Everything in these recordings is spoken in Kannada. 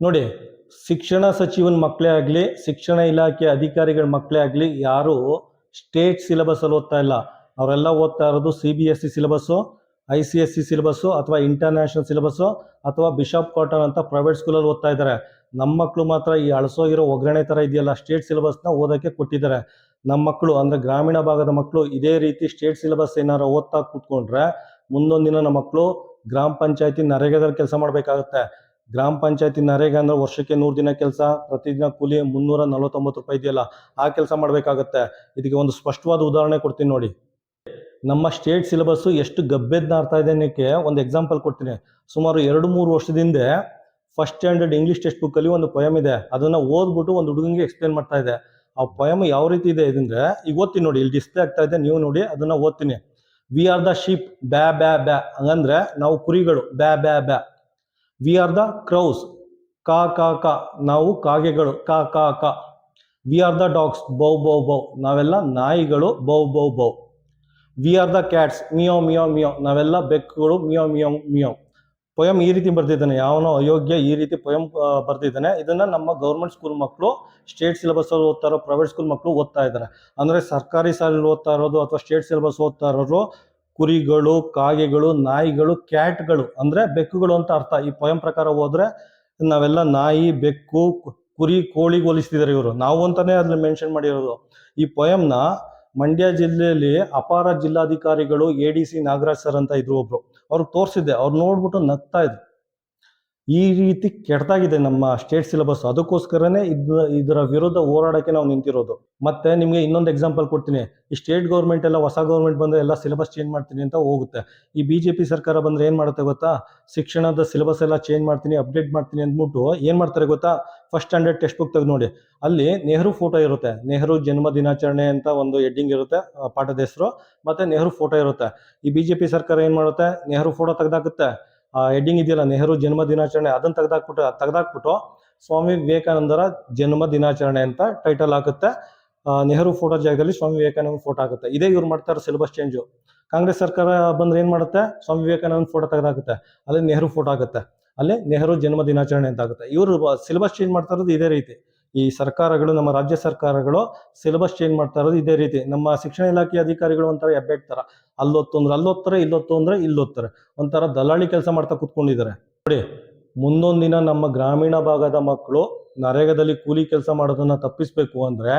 ನೋಡಿ, ಶಿಕ್ಷಣ ಸಚಿವನ ಮಕ್ಕಳೇ ಆಗಲಿ, ಶಿಕ್ಷಣ ಇಲಾಖೆ ಅಧಿಕಾರಿಗಳ ಮಕ್ಕಳೇ ಆಗಲಿ, ಯಾರು ಸ್ಟೇಟ್ ಸಿಲೆಬಸ್ ಅಲ್ಲಿ ಓದ್ತಾ ಇಲ್ಲ. ಅವರೆಲ್ಲ ಓದ್ತಾ ಇರೋದು C B S C syllabus I C S C syllabus ಅಥವಾ ಇಂಟರ್ನ್ಯಾಷನಲ್ ಸಿಲೆಬಸ್ಸು ಅಥವಾ ಬಿಷಪ್ ಕಾಟನ್ ಅಂತ ಪ್ರೈವೇಟ್ ಸ್ಕೂಲಲ್ಲಿ ಓದ್ತಾ ಇದ್ದಾರೆ. ನಮ್ಮ ಮಕ್ಕಳು ಮಾತ್ರ ಈ ಅಳಸೋಗಿರೋ ಒಗ್ಗರಣೆ ಥರ ಇದೆಯಲ್ಲ, ಸ್ಟೇಟ್ ಸಿಲೆಬಸ್ನ ಓದೋಕ್ಕೆ ಕೊಟ್ಟಿದ್ದಾರೆ. ನಮ್ಮ ಮಕ್ಕಳು ಅಂದರೆ ಗ್ರಾಮೀಣ ಭಾಗದ ಮಕ್ಕಳು ಇದೇ ರೀತಿ ಸ್ಟೇಟ್ ಸಿಲೆಬಸ್ ಏನಾರು ಓದ್ತಾ ಕೂತ್ಕೊಂಡ್ರೆ, ಮುಂದೊಂದು ದಿನ ನಮ್ಮ ಮಕ್ಕಳು ಗ್ರಾಮ ಪಂಚಾಯತಿ ನರೇಗಾದಲ್ಲಿ ಕೆಲಸ ಮಾಡಬೇಕಾಗುತ್ತೆ. ಗ್ರಾಮ ಪಂಚಾಯತಿ ನರೇಗಾ ಅಂದ್ರೆ ವರ್ಷಕ್ಕೆ ನೂರು ದಿನ ಕೆಲಸ, ಪ್ರತಿದಿನ ಕೂಲಿ ಮುನ್ನೂರ ನಲವತ್ತೊಂಬತ್ತು ರೂಪಾಯಿ ಇದೆಯಲ್ಲ, ಆ ಕೆಲಸ ಮಾಡಬೇಕಾಗತ್ತೆ. ಇದಕ್ಕೆ ಒಂದು ಸ್ಪಷ್ಟವಾದ ಉದಾಹರಣೆ ಕೊಡ್ತೀನಿ ನೋಡಿ. ನಮ್ಮ ಸ್ಟೇಟ್ ಸಿಲೆಬಸ್ಸು ಎಷ್ಟು ಗಬ್ಬೆದ್ನ ಅರ್ಥ ಇದೆ ಅನ್ನೋಕ್ಕೆ ಒಂದು ಎಕ್ಸಾಂಪಲ್ ಕೊಡ್ತೀನಿ. ಸುಮಾರು ಎರಡು ಮೂರು ವರ್ಷದಿಂದ ಫಸ್ಟ್ ಸ್ಟ್ಯಾಂಡರ್ಡ್ ಇಂಗ್ಲೀಷ್ ಟೆಕ್ಸ್ಟ್ ಬುಕ್ಕಲ್ಲಿ ಒಂದು ಪೊಯಮ್ ಇದೆ. ಅದನ್ನು ಓದ್ಬಿಟ್ಟು ಒಂದು ಹುಡುಗನಿಗೆ ಎಕ್ಸ್ಪ್ಲೇನ್ ಮಾಡ್ತಾ ಇದೆ. ಆ ಪೊಯಮ್ ಯಾವ ರೀತಿ ಇದೆ ಇದಂದ್ರೆ ಈಗ ಓದ್ತೀನಿ ನೋಡಿ, ಇಲ್ಲಿ ಡಿಸ್ಪ್ಲೇ ಆಗ್ತಾ ಇದೆ, ನೀವು ನೋಡಿ, ಅದನ್ನ ಓದ್ತೀನಿ. ವಿ ಆರ್ ದ ಶೀಪ್ ಬ್ಯಾ ಬ್ಯಾ ಬ್ಯಾ ಹಂಗಂದ್ರೆ ನಾವು ಕುರಿಗಳು ಬ್ಯಾ ಬ್ಯಾ ಬ್ಯಾ ವಿ ಆರ್ ದ ಕ್ರೌಸ್ ಕಾ ಕಾ ಕಾ ನಾವು ಕಾಗೆಗಳು. ಕಾ ಕಾ ಕಾ we are the dogs bow bow bow ನಾವೆಲ್ಲ ನಾಯಿಗಳು. Bow bow bow we are the cats meow meow meow ನಾವೆಲ್ಲ ಬೆಕ್ಕುಗಳು. ಮಿಯೋ ಮಿಯೋ ಮಿಯೋ ಪೊಯಮ್ ಈ ರೀತಿ ಬರ್ತಿದ್ದಾನೆ. ಯಾವನೋ ಅಯೋಗ್ಯ ಈ ರೀತಿ ಪೊಯಮ್ ಬರ್ತಿದ್ದಾನೆ. ಇದನ್ನ ನಮ್ಮ ಗೌರ್ಮೆಂಟ್ ಸ್ಕೂಲ್ ಮಕ್ಕಳು ಸ್ಟೇಟ್ ಸಿಲೆಬಸ್ ಅಲ್ಲಿ ಓದ್ತಾ ಇರೋ ಪ್ರೈವೇಟ್ ಸ್ಕೂಲ್ ಮಕ್ಕಳು ಓದ್ತಾ ಇದ್ದಾರೆ. ಅಂದ್ರೆ ಸರ್ಕಾರಿ ಶಾಲೆಯಲ್ಲಿ ಓದ್ತಾ ಇರೋದು ಅಥವಾ ಸ್ಟೇಟ್ ಸಿಲೆಬಸ್ ಓದ್ತಾ ಇರೋರು ಕುರಿಗಳು, ಕಾಗೆಗಳು, ನಾಯಿಗಳು, ಕ್ಯಾಟ್ಗಳು ಅಂದ್ರೆ ಬೆಕ್ಕುಗಳು ಅಂತ ಅರ್ಥ. ಈ ಪೊಯಂ ಪ್ರಕಾರ ಹೋದ್ರೆ ನಾವೆಲ್ಲ ನಾಯಿ, ಬೆಕ್ಕು ಕುರಿ, ಕೋಳಿ ಹೋಲಿಸ್ತಿದ್ದಾರೆ ಇವರು. ನಾವು ಅಂತಾನೆ ಅದ್ರಲ್ಲಿ ಮೆನ್ಷನ್ ಮಾಡಿರೋದು. ಈ ಪೊಯಂನ ಮಂಡ್ಯ ಜಿಲ್ಲೆಯಲ್ಲಿ ಅಪಾರ ಜಿಲ್ಲಾಧಿಕಾರಿಗಳು, A D C Nagaraj sir ಅಂತ ಇದ್ರು ಒಬ್ರು. ಅವ್ರಿಗೆ ತೋರಿಸಿದ್ದೆ. ಅವ್ರು ನೋಡ್ಬಿಟ್ಟು ನಗ್ತಾ ಇದ್ರು. ಈ ರೀತಿ ಕೆಟ್ಟದಾಗಿದೆ ನಮ್ಮ ಸ್ಟೇಟ್ ಸಿಲೆಬಸ್ ಅದಕ್ಕೋಸ್ಕರನೇ ಇದ್ ಇದರ ವಿರುದ್ಧ ಹೋರಾಡಕ್ಕೆ ನಾವು ನಿಂತಿರೋದು. ಮತ್ತೆ ನಿಮಗೆ ಇನ್ನೊಂದು ಎಕ್ಸಾಂಪಲ್ ಕೊಡ್ತೀನಿ. ಈ ಸ್ಟೇಟ್ ಗೌರ್ಮೆಂಟ್ ಎಲ್ಲ, ಹೊಸ ಗೌರ್ಮೆಂಟ್ ಬಂದ್ರೆ ಎಲ್ಲ ಸಿಲೆಬಸ್ ಚೇಂಜ್ ಮಾಡ್ತೀನಿ ಅಂತ ಹೋಗುತ್ತೆ. ಈ ಬಿಜೆಪಿ ಸರ್ಕಾರ ಬಂದ್ರೆ ಏನು ಮಾಡುತ್ತೆ ಗೊತ್ತಾ? ಶಿಕ್ಷಣದ ಸಿಲೆಬಸ್ ಎಲ್ಲ ಚೇಂಜ್ ಮಾಡ್ತೀನಿ ಅಪ್ಡೇಟ್ ಮಾಡ್ತೀನಿ ಅಂದ್ಬಿಟ್ಟು ಏನು ಮಾಡ್ತಾರೆ ಗೊತ್ತಾ? ಫಸ್ಟ್ ಸ್ಟ್ಯಾಂಡರ್ಡ್ ಟೆಕ್ಸ್ಟ್ ಬುಕ್ ತೆಗೆದು ನೋಡಿ. ಅಲ್ಲಿ ನೆಹರು ಫೋಟೋ ಇರುತ್ತೆ. ನೆಹರು ಜನ್ಮ ದಿನಾಚರಣೆ ಅಂತ ಒಂದು ಹೆಡ್ಡಿಂಗ್ ಇರುತ್ತೆ ಪಾಠದ ಹೆಸರು. ಮತ್ತೆ ನೆಹರು ಫೋಟೋ ಇರುತ್ತೆ. ಈ ಬಿಜೆಪಿ ಸರ್ಕಾರ ಏನು ಮಾಡುತ್ತೆ? ನೆಹರು ಫೋಟೋ ತೆಗೆದಾಕುತ್ತೆ. ಹೆಡ್ಡಿಂಗ್ ಇದೆಯಲ್ಲ, ನೆಹರು ಜನ್ಮ ದಿನಾಚರಣೆ, ಅದನ್ನು ತೆಗೆದಾಕ್ಬಿಟ್ಟು ತೆಗೆದಾಕ್ಬಿಟ್ಟು ಸ್ವಾಮಿ ವಿವೇಕಾನಂದರ ಜನ್ಮ ದಿನಾಚರಣೆ ಅಂತ ಟೈಟಲ್ ಹಾಕುತ್ತೆ. ನೆಹರು ಫೋಟೋ ಜಾಗದಲ್ಲಿ ಸ್ವಾಮಿ ವಿವೇಕಾನಂದ ಫೋಟೋ ಆಗುತ್ತೆ ಇದೇ ಇವ್ರು ಮಾಡ್ತಾರೆ ಸಿಲೆಬಸ್ ಚೇಂಜು ಕಾಂಗ್ರೆಸ್ ಸರ್ಕಾರ ಬಂದ್ರೆ ಏನ್ ಮಾಡುತ್ತೆ? ಸ್ವಾಮಿ ವಿವೇಕಾನಂದ ಫೋಟೋ ತೆಗೆದಾಗುತ್ತೆ ಅಲ್ಲಿ ನೆಹರು ಫೋಟೋ ಆಗುತ್ತೆ ಅಲ್ಲಿ ನೆಹರು ಜನ್ಮ ದಿನಾಚರಣೆ ಅಂತ ಆಗುತ್ತೆ ಇವರು ಸಿಲೆಬಸ್ ಚೇಂಜ್ ಮಾಡ್ತಾ ಇರೋದು ಇದೇ ರೀತಿ. ಈ ಸರ್ಕಾರಗಳು, ನಮ್ಮ ರಾಜ್ಯ ಸರ್ಕಾರಗಳು ಸಿಲೆಬಸ್ ಚೇಂಜ್ ಮಾಡ್ತಾ ಇರೋದು ಇದೇ ರೀತಿ. ನಮ್ಮ ಶಿಕ್ಷಣ ಇಲಾಖೆ ಅಧಿಕಾರಿಗಳು ಒಂಥರ ಹೆಬ್ಬೆಟ್ ತರ. ಅಲ್ಲೊತ್ತು ಅಂದ್ರೆ ಅಲ್ಲೋತ್ತಾರೆ, ಇಲ್ಲೊತ್ತು ಅಂದ್ರೆ ಇಲ್ಲೊತ್ತಾರೆ. ಒಂಥರ ದಲ್ಲಾಳಿ ಕೆಲಸ ಮಾಡ್ತಾ ಕುತ್ಕೊಂಡಿದ್ದಾರೆ. ನೋಡಿ, ಮುಂದೊಂದು ದಿನ ನಮ್ಮ ಗ್ರಾಮೀಣ ಭಾಗದ ಮಕ್ಕಳು ನರೇಗಾದಲ್ಲಿ ಕೂಲಿ ಕೆಲಸ ಮಾಡೋದನ್ನ ತಪ್ಪಿಸ್ಬೇಕು ಅಂದ್ರೆ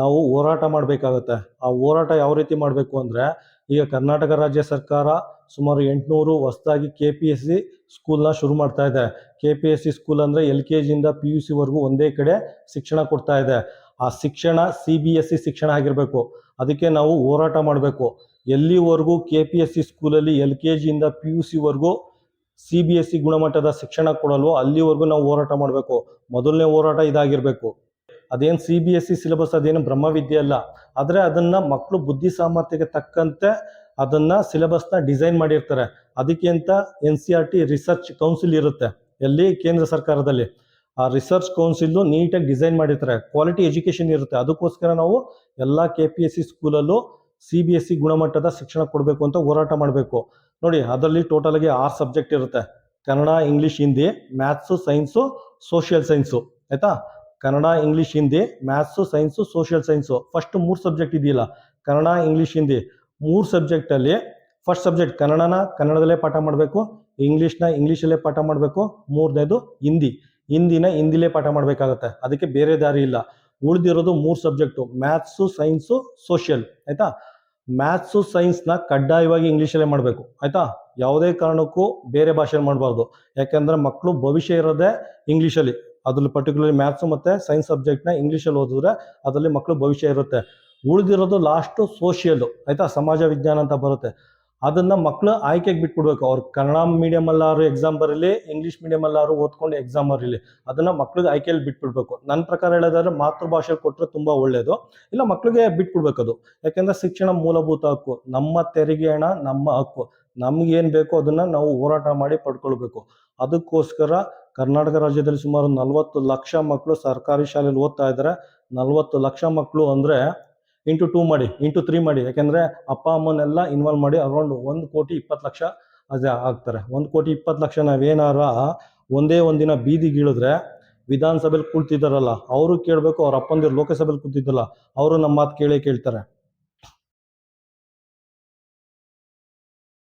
ನಾವು ಹೋರಾಟ ಮಾಡಬೇಕಾಗತ್ತೆ. ಆ ಹೋರಾಟ ಯಾವ ರೀತಿ ಮಾಡಬೇಕು ಅಂದರೆ, ಈಗ ಕರ್ನಾಟಕ ರಾಜ್ಯ ಸರ್ಕಾರ ಸುಮಾರು ಎಂಟುನೂರು ಹೊಸದಾಗಿ ಕೆ ಪಿ ಎಸ್ ಸಿ ಸ್ಕೂಲ್ನ ಶುರು ಮಾಡ್ತಾ ಇದೆ. K P S C school ಅಂದರೆ ಎಲ್ ಕೆ ಜಿಯಿಂದ ಪಿ ಯು ಸಿವರೆಗೂ ಒಂದೇ ಕಡೆ ಶಿಕ್ಷಣ ಕೊಡ್ತಾ ಇದೆ. ಆ ಶಿಕ್ಷಣ ಸಿ ಬಿ ಎಸ್ ಸಿ ಶಿಕ್ಷಣ ಆಗಿರಬೇಕು. ಅದಕ್ಕೆ ನಾವು ಹೋರಾಟ ಮಾಡಬೇಕು. ಎಲ್ಲಿವರೆಗೂ ಕೆ ಪಿ ಎಸ್ ಸಿ ಸ್ಕೂಲಲ್ಲಿ ಎಲ್ ಕೆ ಜಿಯಿಂದ ಪಿ ಯು ಸಿವರೆಗೂ ಸಿ ಬಿ ಎಸ್ ಸಿ ಗುಣಮಟ್ಟದ ಶಿಕ್ಷಣ ಕೊಡಲ್ವೋ ಅಲ್ಲಿವರೆಗೂ ನಾವು ಹೋರಾಟ ಮಾಡಬೇಕು. ಮೊದಲನೇ ಹೋರಾಟ ಇದಾಗಿರಬೇಕು. ಅದೇನು C B S C syllabus ಅದೇನು ಬ್ರಹ್ಮವಿದ್ಯೆ ಅಲ್ಲ, ಆದರೆ ಅದನ್ನು ಮಕ್ಕಳು ಬುದ್ಧಿ ಸಾಮರ್ಥ್ಯಕ್ಕೆ ತಕ್ಕಂತೆ ಅದನ್ನು ಸಿಲೆಬಸ್ನ ಡಿಸೈನ್ ಮಾಡಿರ್ತಾರೆ. ಅದಕ್ಕೆ ಅಂತ N C R T research council ಇರುತ್ತೆ, ಎಲ್ಲಿ? ಕೇಂದ್ರ ಸರ್ಕಾರದಲ್ಲಿ. ಆ ರಿಸರ್ಚ್ ಕೌನ್ಸಿಲ್ ನೀಟಾಗಿ ಡಿಸೈನ್ ಮಾಡಿರ್ತಾರೆ ಕ್ವಾಲಿಟಿ ಎಜುಕೇಶನ್ ಇರುತ್ತೆ. ಅದಕ್ಕೋಸ್ಕರ ನಾವು ಎಲ್ಲ ಕೆ ಪಿ ಎಸ್ ಸಿ ಸ್ಕೂಲಲ್ಲೂ ಸಿ ಬಿ ಎಸ್ ಸಿ ಗುಣಮಟ್ಟದ ಶಿಕ್ಷಣ ಕೊಡಬೇಕು ಅಂತ ಹೋರಾಟ ಮಾಡಬೇಕು. ನೋಡಿ, ಅದರಲ್ಲಿ ಟೋಟಲ್ ಆಗಿ ಆರು ಸಬ್ಜೆಕ್ಟ್ ಇರುತ್ತೆ. Kannada English Hindi maths science social science ಆಯ್ತಾ? Kannada, English, Hindi maths science social science first ಮೂರು ಸಬ್ಜೆಕ್ಟ್ ಇದೆಯಲ್ಲ. ಕನ್ನಡ, ಇಂಗ್ಲೀಷ್, ಹಿಂದಿ. ಮೂರು ಸಬ್ಜೆಕ್ಟಲ್ಲಿ ಫಸ್ಟ್ ಸಬ್ಜೆಕ್ಟ್ ಕನ್ನಡನ, ಕನ್ನಡದಲ್ಲೇ ಪಾಠ ಮಾಡಬೇಕು. ಇಂಗ್ಲೀಷ್ನ, ಇಂಗ್ಲೀಷಲ್ಲೇ ಪಾಠ ಮಾಡಬೇಕು. ಮೂರನೇದು ಹಿಂದಿ. ಹಿಂದಿನ, ಹಿಂದಿಲೇ ಪಾಠ ಮಾಡಬೇಕಾಗತ್ತೆ. ಅದಕ್ಕೆ ಬೇರೆ ದಾರಿ ಇಲ್ಲ. ಉಳಿದಿರೋದು ಮೂರು ಸಬ್ಜೆಕ್ಟು ಮ್ಯಾಥ್ಸು ಸೈನ್ಸು ಸೋಷಿಯಲ್ ಆಯಿತಾ? ಮ್ಯಾಥ್ಸು ಸೈನ್ಸ್ನ ಕಡ್ಡಾಯವಾಗಿ ಇಂಗ್ಲೀಷಲ್ಲೇ ಮಾಡಬೇಕು. ಆಯಿತಾ? ಯಾವುದೇ ಕಾರಣಕ್ಕೂ ಬೇರೆ ಭಾಷೆಯಲ್ಲಿ ಮಾಡಬಾರ್ದು. ಯಾಕೆಂದರೆ ಮಕ್ಕಳು ಭವಿಷ್ಯ ಇರೋದೇ ಇಂಗ್ಲೀಷಲ್ಲಿ. ಅದ್ರಲ್ಲಿ ಪರ್ಟಿಕ್ಯುಲರ್ಲಿ ಮ್ಯಾಥ್ಸ್ ಮತ್ತು ಸೈನ್ಸ್ ಸಬ್ಜೆಕ್ಟ್ನ ಇಂಗ್ಲೀಷಲ್ಲಿ ಓದಿದ್ರೆ ಅದರಲ್ಲಿ ಮಕ್ಕಳು ಭವಿಷ್ಯ ಇರುತ್ತೆ. ಉಳಿದಿರೋದು ಲಾಸ್ಟು ಸೋಷಿಯಲ್ ಆಯಿತಾ? ಸಮಾಜ ವಿಜ್ಞಾನ ಅಂತ ಬರುತ್ತೆ. ಅದನ್ನ ಮಕ್ಕಳು ಆಯ್ಕೆಗೆ ಬಿಟ್ಬಿಡ್ಬೇಕು. ಅವ್ರು ಕನ್ನಡ ಮೀಡಿಯಂ ಅಲ್ಲಾರು ಎಕ್ಸಾಮ್ ಬರಲಿ ಇಂಗ್ಲೀಷ್ ಮೀಡಿಯಂ ಅಲ್ಲಾರು ಓದ್ಕೊಂಡು ಎಕ್ಸಾಮ್ ಬರಲಿ. ಅದನ್ನ ಮಕ್ಳಿಗೆ ಆಯ್ಕೆಯಲ್ಲಿ ಬಿಟ್ಬಿಡ್ಬೇಕು. ನನ್ನ ಪ್ರಕಾರ ಹೇಳೋದಾದ್ರೆ ಮಾತೃಭಾಷೆ ಕೊಟ್ಟರೆ ತುಂಬಾ ಒಳ್ಳೇದು. ಇಲ್ಲ ಮಕ್ಕಳಿಗೆ ಬಿಟ್ಬಿಡ್ಬೇಕು ಅದು. ಯಾಕೆಂದ್ರೆ ಶಿಕ್ಷಣ ಮೂಲಭೂತ ಹಕ್ಕು. ನಮ್ಮ ತೆರಿಗೆ ಹಣ, ನಮ್ಮ ಹಕ್ಕು. ನಮ್ಗೆ ಏನ್ ಬೇಕೋ ಅದನ್ನ ನಾವು ಹೋರಾಟ ಮಾಡಿ ಪಡ್ಕೊಳ್ಬೇಕು. ಅದಕ್ಕೋಸ್ಕರ ಕರ್ನಾಟಕ ರಾಜ್ಯದಲ್ಲಿ ಸುಮಾರು ನಲವತ್ತು ಲಕ್ಷ ಮಕ್ಕಳು ಸರ್ಕಾರಿ ಶಾಲೆಯಲ್ಲಿ ಓದ್ತಾ ಇದ್ದಾರೆ. ನಲವತ್ತು ಲಕ್ಷ ಮಕ್ಕಳು ಅಂದರೆ ಇಂಟು ಟೂ ಮಾಡಿ ಇಂಟು ತ್ರೀ ಮಾಡಿ. ಯಾಕೆಂದರೆ ಅಪ್ಪ, ಅಮ್ಮನೆಲ್ಲ ಇನ್ವಾಲ್ವ್ ಮಾಡಿ ಅರೌಂಡ್ ಒಂದು ಕೋಟಿ ಇಪ್ಪತ್ತು ಲಕ್ಷ ಅದೇ ಆಗ್ತಾರೆ. ಒಂದು ಕೋಟಿ ಇಪ್ಪತ್ತು ಲಕ್ಷ ನಾವೇನಾರ ಒಂದೇ ಒಂದಿನ ಬೀದಿಗಿಳಿದ್ರೆ ವಿಧಾನಸಭೆಯಲ್ಲಿ ಕೂಳ್ತಿದ್ದಾರಲ್ಲ ಅವರು ಕೇಳಬೇಕು, ಅವ್ರ ಅಪ್ಪಂದಿರು ಲೋಕಸಭೆಯಲ್ಲಿ ಕೂತಿದ್ದಲ್ಲ ಅವರು ನಮ್ಮ ಮಾತು ಕೇಳೇ ಕೇಳ್ತಾರೆ.